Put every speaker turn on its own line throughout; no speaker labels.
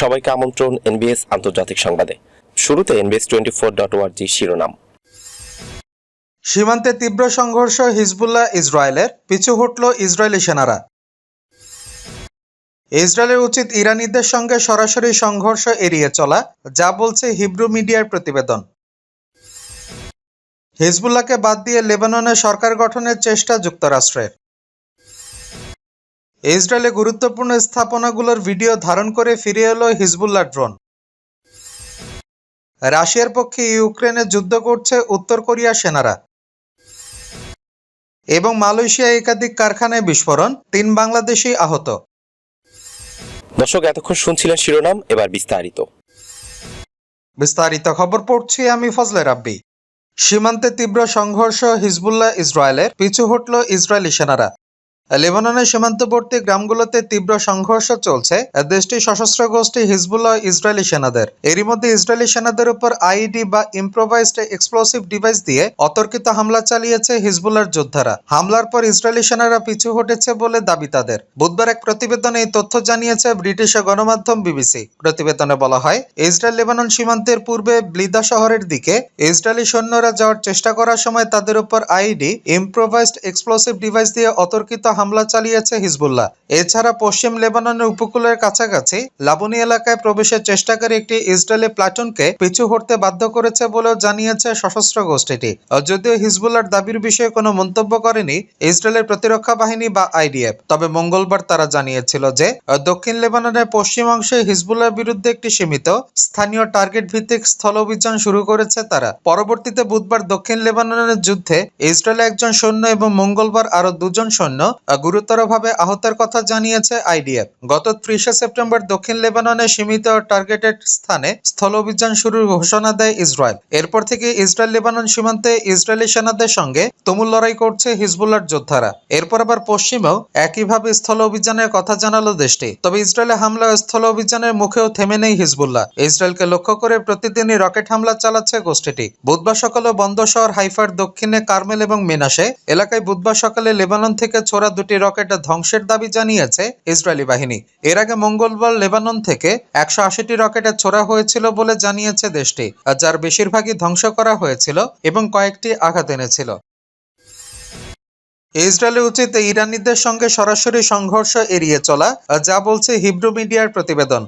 সবাইকে আমন্ত্রণ এনবিএস আন্তর্জাতিক সংবাদে। শুরুতে এনবিএস টোয়েন্টি ফোর ডট ওয়ার্জি শিরোনাম।
সীমান্তে তীব্র সংঘর্ষ হিজবুল্লাহ ইসরায়েলের, পিছু হটল ইসরায়েলি সেনারা। ইসরায়েলের উচিত ইরানিদের সঙ্গে সরাসরি সংঘর্ষ এড়িয়ে চলা, যা বলছে হিব্রু মিডিয়ার প্রতিবেদন। হিজবুল্লাহকে বাদ দিয়ে লেবাননে সরকার গঠনের চেষ্টা যুক্তরাষ্ট্রের। ইসরায়েলে গুরুত্বপূর্ণ স্থাপনাগুলোর ভিডিও ধারণ করে ফিরে এলো হিজবুল্লাহ ড্রোন। রাশিয়ার পক্ষে ইউক্রেনে যুদ্ধ করছে উত্তর কোরিয়া সেনারা। এবং মালয়েশিয়া একাধিক কারখানায় বিস্ফোরণ তিন বাংলাদেশি আহত।
দর্শক এতক্ষণ শুনছিলেন শিরোনাম এবার বিস্তারিত।
বিস্তারিত খবর পড়ছি আমি ফজলে রাব্বি। সীমান্তে তীব্র সংঘর্ষ হিজবুল্লাহ ইসরায়েলের পিছু হটল ইসরায়েলি সেনারা। লেবাননের সীমান্তবর্তী গ্রামগুলোতে তীব্র সংঘর্ষ চলছে। দেশটির সশস্ত্র গোষ্ঠী হিজবুল্লাহ ইসরায়েলি সেনাদের। এরই মধ্যে ইসরায়েলি সেনাদের উপর আইডি বা ইম্প্রোভাইজড এক্সপ্লোসিভ ডিভাইস দিয়ে অতর্কিত হামলা চালিয়েছে হিজবুল্লাহর যোদ্ধারা। হামলার পর ইসরায়েলি সেনারা পিছু হটেছে বলে দাবি তাদের। বুধবার এক প্রতিবেদনে এই তথ্য জানিয়েছে ব্রিটিশ গণমাধ্যম বিবিসি। প্রতিবেদনে বলা হয় ইসরায়েল লেবানন সীমান্তের পূর্বে ব্লিদা শহরের দিকে ইসরায়েলি সৈন্যরা যাওয়ার চেষ্টা করার সময় তাদের উপর আইডি ইম্প্রোভাইজড এক্সপ্লোসিভ ডিভাইস দিয়ে অতর্কিত হামলা চালিয়েছে হিজবুল্লাহ। এছাড়া পশ্চিম লেবাননের উপকূলের কাছাকাছি লাবনী এলাকায় প্রবেশের চেষ্টাকারী একটি ইসরায়েলি প্লাটুনকে পিছু হটতে বাধ্য করেছে বলেও জানিয়েছে সশস্ত্র গোষ্ঠীটি। যদিও হিজবুল্লাহর দাবির বিষয়ে কোনো মন্তব্য করেনি ইসরায়েলের প্রতিরক্ষা বাহিনী বা আইডিএফ, তবে মঙ্গলবার তারা জানিয়েছিল যে, দক্ষিণ লেবাননের পশ্চিম অংশে হিজবুল্লাহর বিরুদ্ধে একটি সীমিত স্থানীয় টার্গেট ভিত্তিক স্থল অভিযান শুরু করেছে তারা। পরবর্তীতে বুধবার দক্ষিণ লেবাননের যুদ্ধে ইসরায়েলে একজন সৈন্য এবং মঙ্গলবার আরও দুজন সৈন্য গুরুতরভাবে আহতের কথা জানিয়েছে আইডিএফ। গত ত্রিশে সেপ্টেম্বর দক্ষিণ লেবাননে সীমিত টার্গেটেড স্থানে স্থল অভিযান শুরুর ঘোষণা দেয় ইসরায়েল। এরপর থেকে ইসরায়েল লেবানন সীমান্তে ইসরায়েলি সেনাদের সঙ্গে তুমুল লড়াই করছে হিজবুল্লার যোদ্ধারা। এরপর আবার পশ্চিমেও একইভাবে স্থল অভিযানের কথা জানালো দেশটি। তবে ইসরায়েলে হামলা স্থল অভিযানের মুখেও থেমে নেই হিজবুল্লাহ। ইসরায়েলকে লক্ষ্য করে প্রতিদিনই রকেট হামলা চালাচ্ছে গোষ্ঠীটি। বুধবার সকালে বন্ধ শহর হাইফার দক্ষিণে কার্মেল এবং মিনাসে এলাকায় বুধবার সকালে লেবানন থেকে ছোড়া দুটি রকেট ধ্বংসের দাবি জানিয়েছে ইসরায়েলি বাহিনী। এর আগে মঙ্গলবার লেবানন থেকে একশো আশিটি রকেটে ছোড়া হয়েছিল বলে জানিয়েছে দেশটি, যার বেশিরভাগই ধ্বংস করা হয়েছিল এবং কয়েকটি আঘাত এনেছিল। ইসরায়েলের উচিত ইরানিদের সঙ্গে সরাসরি সংঘর্ষ এড়িয়ে চলা, যা বলছে হিব্রু মিডিয়ার প্রতিবেদন।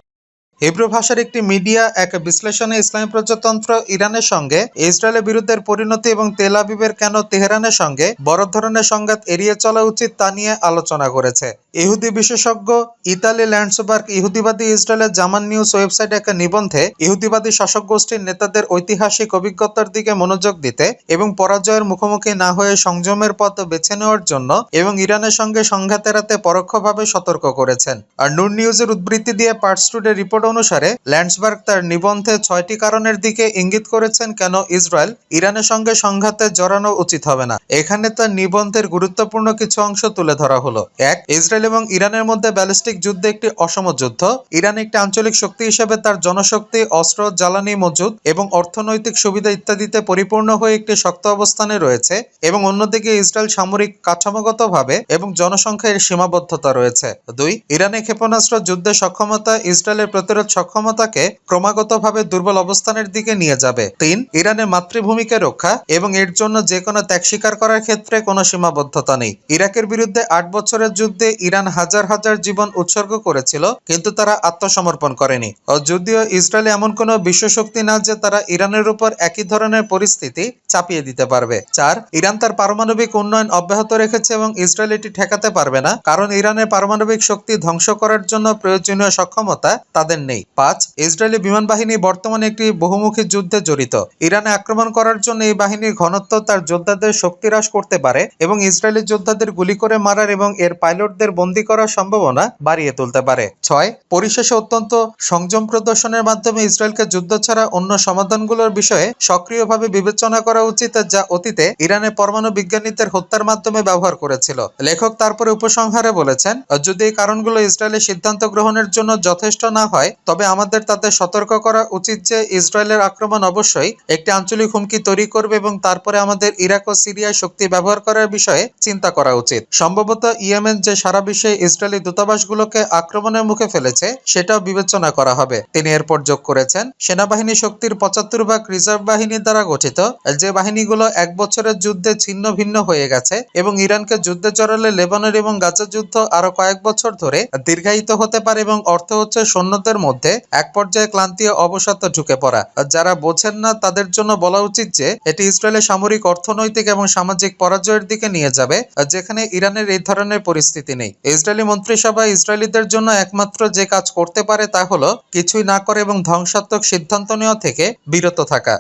হিব্রু ভাষার একটি মিডিয়া এক বিশ্লেষণে ইসলামী প্রজাতন্ত্র ইরানের সঙ্গে, ইসরায়েলের বিরুদ্ধে পরিণতি এবং তেল আবিবের কেন তেহরানের সঙ্গে বড় ধরনের সংঘাত এড়িয়ে চলা উচিত তা নিয়ে আলোচনা করেছে। ইহুদি বিশেষজ্ঞ ইতালি ল্যান্ডসবার্গ ইহুদিবাদী ইসরায়েলের জামান নিউজ ওয়েবসাইট এক নিবন্ধে ইহুদিবাদী শাসক গোষ্ঠীর নেতাদের ঐতিহাসিক অভিজ্ঞতার দিকে মনোযোগ দিতে এবং পরাজয়ের মুখোমুখি না হয়ে সংযমের পথ বেছে নেওয়ার জন্য এবং ইরানের সঙ্গে সংঘাত এড়াতে পরোক্ষভাবে সতর্ক করেছেন। আর নুন নিউজের উদ্ধৃতি দিয়ে পার্টস টুডে রিপোর্ট অনুসারে, ল্যান্ডসবার্গ তার নিবন্ধে ছয়টি কারণের দিকে ইঙ্গিত করেছেন কেন ইসরায়েল ইরানের সঙ্গে সংঘাতে জড়ানো উচিত হবে না। এখানে তার নিবন্ধের গুরুত্বপূর্ণ কিছু অংশ তুলে ধরা হলো। এক, ইসরায়েল এবং ইরানের মধ্যে ব্যালিস্টিক যুদ্ধে একটি অসম যুদ্ধ। ইরান একটি আঞ্চলিক শক্তি হিসেবে তার জনশক্তি, অস্ত্র, জ্বালানি মজুদ এবং অর্থনৈতিক সুবিধা ইত্যাদিতে পরিপূর্ণ হয়ে একটি শক্ত অবস্থানে রয়েছে এবং অন্যদিকে ইসরায়েল সামরিক কাঠামোগতভাবে এবং জনসংখ্যার সীমাবদ্ধতা রয়েছে। দুই ইরানের ক্ষেপণাস্ত্র যুদ্ধের সক্ষমতা ইসরায়েলের প্রতিরোধ সক্ষমতাকে ক্রমাগতভাবে দুর্বল অবস্থানের দিকে নিয়ে যাবে। তিন, ইরানের মাতৃভূমিকে রক্ষা এবং এর জন্য যে কোনো ত্যাগ স্বীকার করার ক্ষেত্রে কোনো সীমাবদ্ধতা নেই। ইরাকের বিরুদ্ধে আট বছরের যুদ্ধে ইরান হাজার হাজার জীবন উৎসর্গ করেছিল, কিন্তু তারা আত্মসমর্পণ করেনি। ও যদিও ইসরায়েল এমন কোনো বিশ্বশক্তি না যে তারা ইরানের উপর একই ধরনের পরিস্থিতি চাপিয়ে দিতে পারবে। চার, ইরান তার পারমাণবিক উন্নয়ন অব্যাহত রেখেছে এবং ইসরায়েল এটি ঠেকাতে পারবে না, কারণ ইরানের পারমাণবিক শক্তি ধ্বংস করার জন্য প্রয়োজনীয় সক্ষমতা তাদের নেই। পাঁচ, ইসরায়েলি বিমান বাহিনী বর্তমানে একটি বহুমুখী যুদ্ধে জড়িত। ইরানে আক্রমণ করার জন্য এই বাহিনীর ঘনত্ব তার যোদ্ধাদের শক্তি হ্রাস করতে পারে এবং ইসরায়েলি যোদ্ধাদের গুলি করে মারার এবং এর পাইলটদের বন্দী করার সম্ভাবনা বাড়িয়ে তুলতে পারে। ছয়, পরিশেষে অত্যন্ত সংযম প্রদর্শনের মাধ্যমে ইসরায়েলকে যুদ্ধ ছাড়া অন্য সমাধানগুলোর বিষয়ে সক্রিয়ভাবে বিবেচনা করা উচিত যা অতীতে ইরানের পরমাণু বিজ্ঞানীদের হত্যার মাধ্যমে ব্যবহার করেছিল। লেখক তারপরে উপসংহারে বলেছেন, যদি এই কারণগুলো ইসরায়েলের সিদ্ধান্ত গ্রহণের জন্য যথেষ্ট না হয় তবে আমাদের তাদের সতর্ক করা উচিত যে ইসরায়েলের আক্রমণ অবশ্যই একটি আঞ্চলিক হুমকি তৈরি করবে এবং তারপরে আমাদের ইরাক ও সিরিয়ায় শক্তি ব্যবহার করার বিষয়ে চিন্তা করা উচিত। সম্ভবত ইয়েমেন যে সারা বিশ্বে ইসরায়েলি দূতাবাসগুলোকে আক্রমণের মুখে ফেলেছে, সেটাও বিবেচনা করা হবে। তিনি এরপর যোগ করেছেন, সেনাবাহিনী শক্তির পঁচাত্তর ভাগ রিজার্ভ বাহিনীর দ্বারা গঠিত, যে বাহিনীগুলো এক বছরের যুদ্ধে ছিন্ন ভিন্ন হয়ে গেছে এবং ইরানকে যুদ্ধে জড়ালে লেবানন এবং গাজা যুদ্ধ আরও কয়েক বছর ধরে দীর্ঘায়িত হতে পারে এবং অর্থ হচ্ছে সৈন্যদের মধ্যে এক পর্যায়ে ক্লান্তি অবসাদ ঢুকে পড়া। যারা বোঝেন না, তাদের জন্য বলা উচিত যে, এটি ইসরায়েলের সামরিক, অর্থনৈতিক এবং সামাজিক পরাজয়ের দিকে নিয়ে যাবে, যেখানে ইরানের এই ধরনের পরিস্থিতি নেই। ইসরায়েলি মন্ত্রিসভা ইসরায়েলিদের জন্য একমাত্র যে কাজ করতে পারে তা হলো কিছুই না করে এবং ধ্বংসাত্মক সিদ্ধান্ত নেওয়া থেকে বিরত থাকা।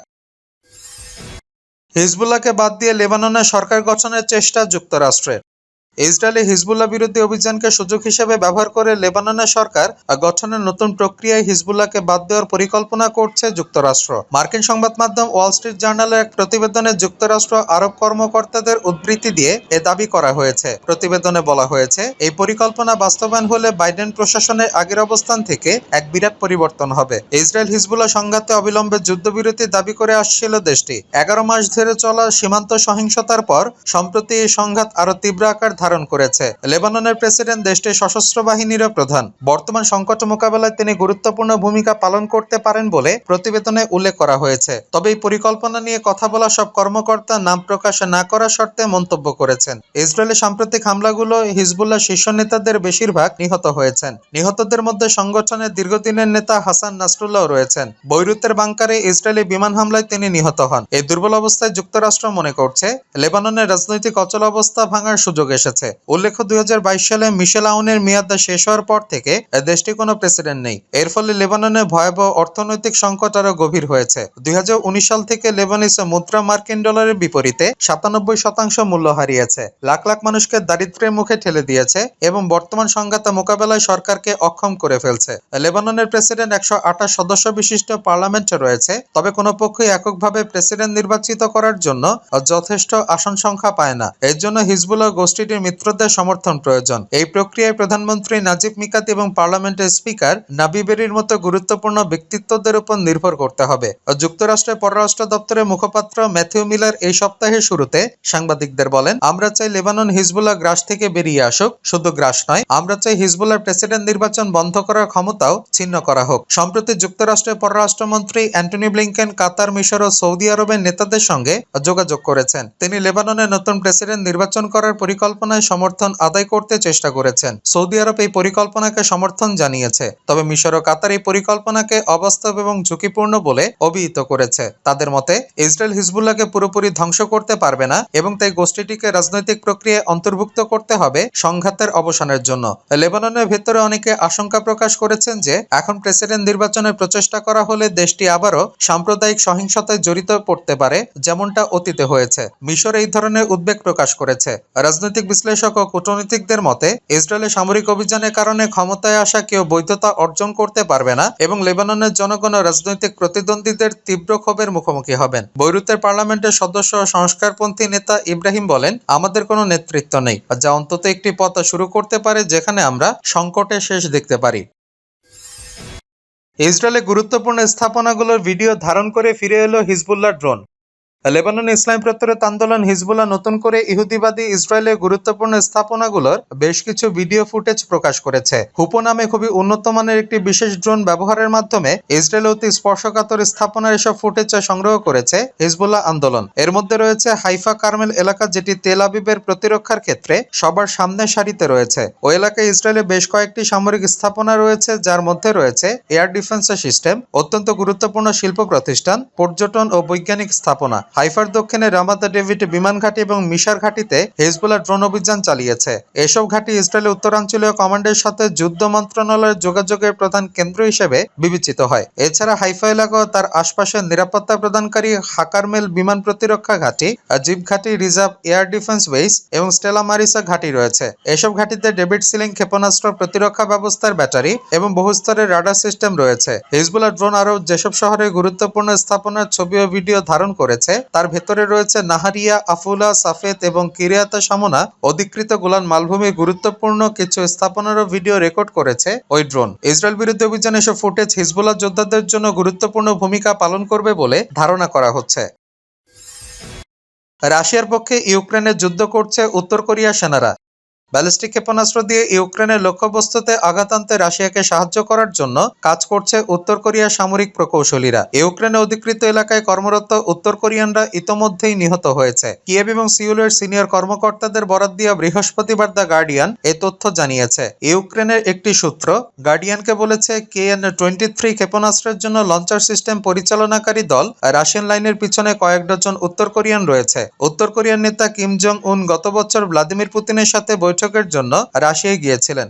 হিজবুল্লাহকে বাদ দিয়ে লেবাননে সরকার গঠনের চেষ্টা যুক্তরাষ্ট্রের। ইসরায়েলে হিজবুল্লাহ বিরোধী অভিযানকে সুযোগ হিসেবে ব্যবহার করে লেবাননের সরকার গঠনের নতুন প্রক্রিয়ায় হিজবুল্লাহকে বাদ দেওয়ার পরিকল্পনা করছে যুক্তরাষ্ট্র। মার্কিন সংবাদ মাধ্যম ওয়াল স্ট্রিট জার্নালের এক প্রতিবেদনে যুক্তরাষ্ট্র আরব কর্মকর্তাদের উদ্ধৃতি দিয়ে এ দাবি করা হয়েছে। প্রতিবেদনে বলা হয়েছে, এই পরিকল্পনা বাস্তবায়ন হলে বাইডেন প্রশাসনের আগের অবস্থান থেকে এক বিরাট পরিবর্তন হবে। ইসরায়েল হিজবুল্লাহ সংঘাতে অবিলম্বে যুদ্ধবিরতি দাবি করে আসছিল দেশটি। এগারো মাস ধরে চলা সীমান্ত সহিংসতার পর, সম্প্রতি এই সংঘাত আরও তীব্র আকার ধারণ করেছে। লেবাননের প্রেসিডেন্ট দেশটির সশস্ত্র বাহিনীরও প্রধান। বর্তমান সংকট মোকাবেলায় তিনি গুরুত্বপূর্ণ ভূমিকা পালন করতে পারেন বলে প্রতিবেদনে উল্লেখ করা হয়েছে। তবে এই পরিকল্পনা নিয়ে কথা বলা সব কর্মকর্তা নাম প্রকাশ না করার শর্তে মন্তব্য করেছেন। ইসরায়েলের সাম্প্রতিক হামলাগুলো হিজবুল্লাহ শীর্ষ নেতাদের বেশিরভাগ নিহত হয়েছেন। নিহতদের মধ্যে সংগঠনের দীর্ঘদিনের নেতা হাসান নাসরুল্লাহ রয়েছেন। বৈরুতের বাংকারে ইসরায়েলি বিমান হামলায় তিনি নিহত হন। এই দুর্বল অবস্থায় যুক্তরাষ্ট্র মনে করছে, লেবাননের রাজনৈতিক অচল অবস্থা ভাঙার সুযোগ এসেছে। উল্লেখ্য, দুই হাজার বাইশ সালে মিশেল আউনের মেয়াদ শেষ হওয়ার পর থেকে দেশটি কোনো প্রেসিডেন্ট নেই। এর ফলে লেবাননে ভয়াবহ অর্থনৈতিক সংকট আরও গভীর হয়েছে। দুই সাল থেকে লেবানিস মুদ্রা মার্কিন ডলারের বিপরীতে সাতানব্বই শতাংশ মূল্য হারিয়েছে। লাখ লাখ মানুষকে দারিদ্র্যের মুখে ঠেলে দিয়েছে এবং বর্তমান সংঘাত মোকাবেলায় সরকারকে অক্ষম করে ফেলছে। লেবাননের প্রেসিডেন্ট একশো আঠাশ সদস্য বিশিষ্ট পার্লামেন্ট রয়েছে। তবে কোনো পক্ষই এককভাবে প্রেসিডেন্ট নির্বাচিত করার জন্য যথেষ্ট আসন সংখ্যা পায় না। এর জন্য হিজবুল্লাহ গোষ্ঠীটির মিত্রদের সমর্থন প্রয়োজন। এই প্রক্রিয়ায় প্রধানমন্ত্রী নাজিব মিকাত এবং পার্লামেন্টের স্পিকার নাবিবেরির মতো গুরুত্বপূর্ণ ব্যক্তিত্বদের উপর নির্ভর করতে হবে। যুক্তরাষ্ট্রের পররাষ্ট্র দপ্তরের মুখপাত্র ম্যাথিউ মিলার এই সপ্তাহের শুরুতে সাংবাদিকদের বলেন, আমরা চাই লেবানন হিজবুল্লাহ গ্রাস থেকে বেরিয়ে আসুক। শুধু গ্রাস নয়, আমরা চাই হিজবুল্লাহ প্রেসিডেন্ট নির্বাচন বন্ধ করার ক্ষমতাও ছিন্ন করা হোক। সম্প্রতি যুক্তরাষ্ট্রের পররাষ্ট্রমন্ত্রী অ্যান্টনি ব্লিংকেন কাতার, মিশর ও সৌদি আরবের নেতাদের সঙ্গে যোগাযোগ করেছেন। তিনি লেবাননের নতুন প্রেসিডেন্ট নির্বাচন করার পরিকল্পনায় সমর্থন আদায় করতে চেষ্টা করেছেন। সৌদি আরব এই পরিকল্পনাকে সমর্থন জানিয়েছে। তবে মিশর ও কাতার এই পরিকল্পনাকে অবাস্তব এবং ঝুঁকিপূর্ণ বলে অভিহিত করেছে। তাদের মতে, ইসরায়েল হিজবুল্লাহকে পুরোপুরি ধ্বংস করতে পারবে না এবং তাই গোষ্ঠীটিকে রাজনৈতিক প্রক্রিয়ায় অন্তর্ভুক্ত করতে হবে সংঘাতের অবসানের জন্য। লেবাননের ভেতরে অনেকে আশঙ্কা প্রকাশ করেছেন যে, এখন প্রেসিডেন্ট নির্বাচনের প্রচেষ্টা করা হলে দেশটি আবারও সাম্প্রদায়িক সহিংসতায় জড়িত পড়তে পারে, যেমনটা অতীতে হয়েছে। মিশর এই ধরনের উদ্বেগ প্রকাশ করেছে। রাজনৈতিক বিশ্লেষক ও কূটনীতিকদের মতে ইসরায়েলের সামরিক অভিযানের কারণে ক্ষমতায় আসা কেউ বৈধতা অর্জন করতে পারবে না এবং লেবাননের জনগণ রাজনৈতিক প্রতিদ্বন্দ্বীদের তীব্র ক্ষোভের মুখোমুখি হবেন। বৈরুতের পার্লামেন্টের সদস্য ও সংস্কারপন্থী নেতা ইব্রাহিম বলেন, আমাদের কোনো নেতৃত্ব নেই যা অন্তত একটি পথ শুরু করতে পারে যেখানে আমরা সংকটের শেষ দেখতে পারি। ইসরায়েলে গুরুত্বপূর্ণ স্থাপনাগুলোর ভিডিও ধারণ করে ফিরে এলো হিজবুল্লাহ ড্রোন। লেবানন ইসলাম প্রত্যরত আন্দোলন হিজবুল্লাহ নতুন করে ইহুদিবাদী ইসরায়েলের গুরুত্বপূর্ণ স্থাপনাগুলোর বেশ কিছু ভিডিও ফুটেজ প্রকাশ করেছে। হুপো নামে খুবই উন্নত মানের একটি বিশেষ ড্রোন ব্যবহারের মাধ্যমে ইসরায়েল অতি স্পর্শকাতর স্থাপনার এসব ফুটেজ সংগ্রহ করেছে হিজবুল্লাহ আন্দোলন। এর মধ্যে রয়েছে হাইফা কার্মেল এলাকা যেটি তেল আবিবের প্রতিরক্ষার ক্ষেত্রে সবার সামনে সারিতে রয়েছে। ওই এলাকায় ইসরায়েলে বেশ কয়েকটি সামরিক স্থাপনা রয়েছে, যার মধ্যে রয়েছে এয়ার ডিফেন্স সিস্টেম, অত্যন্ত গুরুত্বপূর্ণ শিল্প প্রতিষ্ঠান, পর্যটন ও বৈজ্ঞানিক স্থাপনা। হাইফার দক্ষিণে রামাদা ডেভিড বিমান ঘাঁটি এবং মিশার ঘাঁটিতে হেজবুল্লাহ ড্রোন অভিযান চালিয়েছে। এসব ঘাঁটি ইসরায়েলের উত্তরাঞ্চলীয় কমান্ডের সাথে যুদ্ধ মন্ত্রণালয়ের যোগাযোগের প্রধান কেন্দ্র হিসেবে বিবেচিত হয়। এছাড়া হাইফা এলাকা তার আশপাশের নিরাপত্তা প্রদানকারী হাকারমেল বিমান প্রতিরক্ষা ঘাঁটি জিপ ঘাঁটি রিজার্ভ এয়ার ডিফেন্স বেস এবং স্টেলা মারিসা ঘাঁটি রয়েছে। এসব ঘাঁটিতে ডেভিড সিলিং ক্ষেপণাস্ত্র প্রতিরক্ষা ব্যবস্থার ব্যাটারি এবং বহুস্তরের রাডার সিস্টেম রয়েছে। হিজবুল্লাহ ড্রোন আরও যেসব শহরে গুরুত্বপূর্ণ স্থাপনার ছবি ও ভিডিও ধারণ করেছে তার ভেতরে রয়েছে নাহারিয়া, আফুলা, সাফেত এবং কিরিয়াতা সামনা। অধিকৃত গোলান মালভূমির গুরুত্বপূর্ণ কিছু স্থাপনারও ভিডিও রেকর্ড করেছে ওই ড্রোন। ইসরায়েল বিরুদ্ধে অভিযানে এসব ফুটেজ হিজবুল্লাহ যোদ্ধাদের জন্য গুরুত্বপূর্ণ ভূমিকা পালন করবে বলে ধারণা করা হচ্ছে। রাশিয়ার পক্ষে ইউক্রেনে যুদ্ধ করছে উত্তর কোরিয়া সেনারা। ব্যালিস্টিক ক্ষেপণাস্ত্র দিয়ে ইউক্রেনের লক্ষ্যবস্তুতে আঘাত আনতে রাশিয়াকে সাহায্য করার জন্য কাজ করছে উত্তর কোরিয়ার সামরিক প্রকৌশলীরা। ইউক্রেনে অধিকৃত এলাকায় কর্মরত উত্তর কোরিয়ানরা ইতোমধ্যেই নিহত হয়েছে। কিয়েভ এবং সিউলের সিনিয়র কর্মকর্তাদের বরাদ দিয়া বৃহস্পতিবার দ্য গার্ডিয়ান এ তথ্য জানিয়েছে। ইউক্রেনের একটি সূত্র, গার্ডিয়ানকে বলেছে কে এন টোয়েন্টি থ্রি ক্ষেপণাস্ত্রের জন্য লঞ্চার সিস্টেম পরিচালনাকারী দল রাশিয়ান লাইনের পিছনে কয়েক ডজন উত্তর কোরিয়ান রয়েছে। উত্তর কোরিয়ান নেতা কিম জং উন গত বছর ভ্লাদিমির পুতিনের সাথে বৈঠকের জন্য রাশিয়ায় গিয়েছিলেন।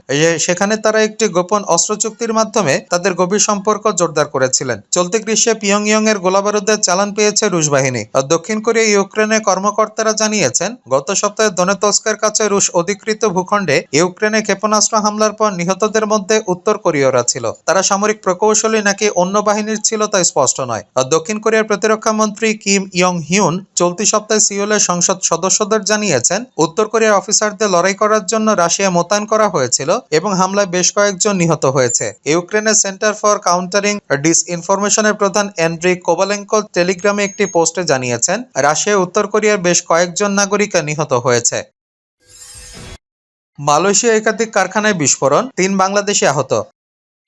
সেখানে তারা একটি গোপন অস্ত্র চুক্তির মাধ্যমে তাদের গভীর সম্পর্ক জোরদার করেছিলেন। চলতি গ্রীষ্মে পিয়ংইয়ং এর গোলাবারুদের চালান পেয়েছে রুশ বাহিনী। দক্ষিণ কোরিয়া ইউক্রেনের কর্মকর্তারা জানিয়েছেন, গত সপ্তাহে দনেতস্কের কাছে রুশ অধিকৃত ভূখণ্ডে ইউক্রেনে ক্ষেপণাস্ত্র হামলার পর নিহতদের মধ্যে উত্তর কোরীয়রা ছিল। তারা সামরিক প্রকৌশলী নাকি অন্য বাহিনীর ছিল তা স্পষ্ট নয়। দক্ষিণ কোরিয়ার প্রতিরক্ষা মন্ত্রী কিম ইয়ং হিউন চলতি সপ্তাহে সিওলের সংসদ সদস্যদের জানিয়েছেন, উত্তর কোরিয়ার অফিসারদের লড়াই করার জন্য রাশিয়া মোতায়েন করা হয়েছিল এবং হামলায় বেশ কয়েকজন নিহত হয়েছে। ইউক্রেনের সেন্টার ফর কাউন্টারিং ডিসইনফরমেশনের প্রধান এন্ড্রি কোবালেঙ্কো টেলিগ্রামে একটি পোস্টে জানিয়েছেন রাশিয়া উত্তর কোরিয়ার বেশ কয়েকজন নাগরিক নিহত হয়েছে। মালয়েশিয়া একাধিক কারখানায় বিস্ফোরণ, তিন বাংলাদেশি আহত।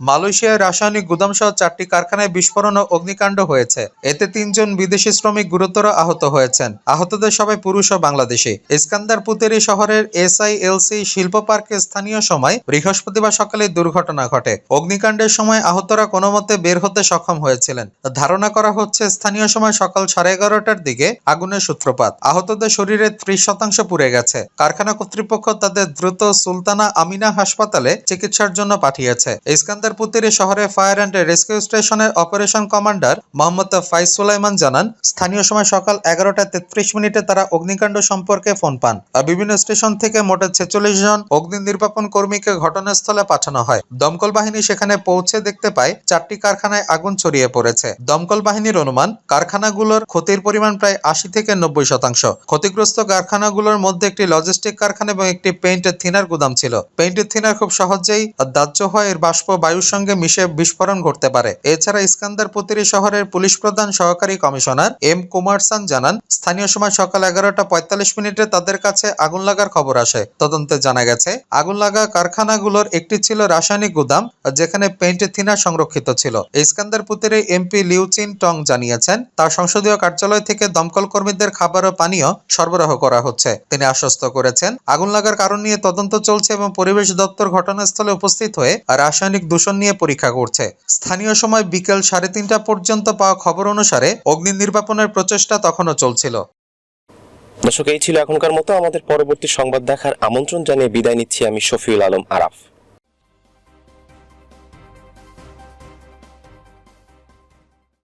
মালয়েশিয়ায় রাসায়নিক গুদামসহ চারটি কারখানায় বিস্ফোরণ ও অগ্নিকাণ্ড হয়েছে। এতে তিনজন বিদেশি শ্রমিক গুরুতর আহত হয়েছেন। আহতদের সবাই পুরুষ ও বাংলাদেশি। ইস্কান্দার পুতেরি শহরের এসআইএলসি শিল্প পার্কে স্থানীয় সময় বৃহস্পতিবার সকালে দুর্ঘটনা ঘটে। অগ্নিকাণ্ডের সময় আহতরা কোনো মতে বের হতে সক্ষম হয়েছিলেন। ধারণা করা হচ্ছে স্থানীয় সময় সকাল সাড়ে এগারোটার দিকে আগুনের সূত্রপাত। আহতদের শরীরে ত্রিশ শতাংশ পুড়ে গেছে। কারখানা কর্তৃপক্ষ তাদের দ্রুত সুলতানা আমিনা হাসপাতালে চিকিৎসার জন্য পাঠিয়েছে। ইস্কান্দার পুতিরি শহরে ফায়ার অ্যান্ড রেস্কিউ স্টেশনের operation commander Mohammad Faiz Sulaiman জানান, স্থানীয় সময় সকাল এগারোটা তেত্রিশ মিনিটে তারা অগ্নিকাণ্ড সম্পর্কে ফোন পান বিভিন্ন স্টেশন থেকে মোটে ছেচল্লিশ জন অগ্নি নির্বাপন কর্মীকে ঘটনাস্থলে পাঠানো হয়। দমকল বাহিনী সেখানে পৌঁছে দেখতে পায়, চারটি কারখানায় আগুন ছড়িয়ে পড়েছে। দমকল বাহিনীর অনুমান, কারখানাগুলোর ক্ষতির পরিমাণ প্রায় আশি থেকে নব্বই শতাংশ। ক্ষতিগ্রস্ত কারখানাগুলোর মধ্যে একটি লজিস্টিক কারখানা এবং একটি পেইন্টের থিনার গুদাম ছিল। পেইন্টের থিনার খুব সহজেই দাহ্য হয়, এর বাষ্প বায়ুর সঙ্গে মিশে বিস্ফোরণ ঘটতে পারে। এছাড়া ইস্কান্দার পুতিরি শহরের পুলিশ প্রধান সহকারী কমিশনার এম কুমারসান জানান, স্থানীয় সময় সকাল এগারোটা পঁয়তাল্লিশ মিনিটে তাদের কাছে আগুন লাগার খবর আসে। তদন্তে জানা গেছে, আগুন লাগা কারখানাগুলোর একটি ছিল রাসায়নিক গুদাম, যেখানে পেইন্ট থিনার সংরক্ষিত ছিল। ইস্কান্দার পুতিরে এমপি লিউচিন টং জানিয়েছেন তার সংসদীয় কার্যালয় থেকে দমকল কর্মীদের খাবার ও পানীয় সরবরাহ করা হচ্ছে। তিনি আশ্বস্ত করেছেন, আগুন লাগার কারণ নিয়ে তদন্ত চলছে এবং পরিবেশ দপ্তর ঘটনাস্থলে উপস্থিত হয়ে রাসায়নিক দূষণ নিয়ে পরীক্ষা করছে। স্থানীয় সময় বিকেল সাড়ে তিনটা পর্যন্ত পাওয়া খবর অনুসারে অগ্নি নির্বাপনের প্রচেষ্টা তখনও চলছিল।
দর্শক, এই ছিল এখনকার মতো। আমাদের পরবর্তী সংবাদ দেখার আমন্ত্রণ জানিয়ে বিদায় নিচ্ছি আমি শফিউল আলম আরাফ।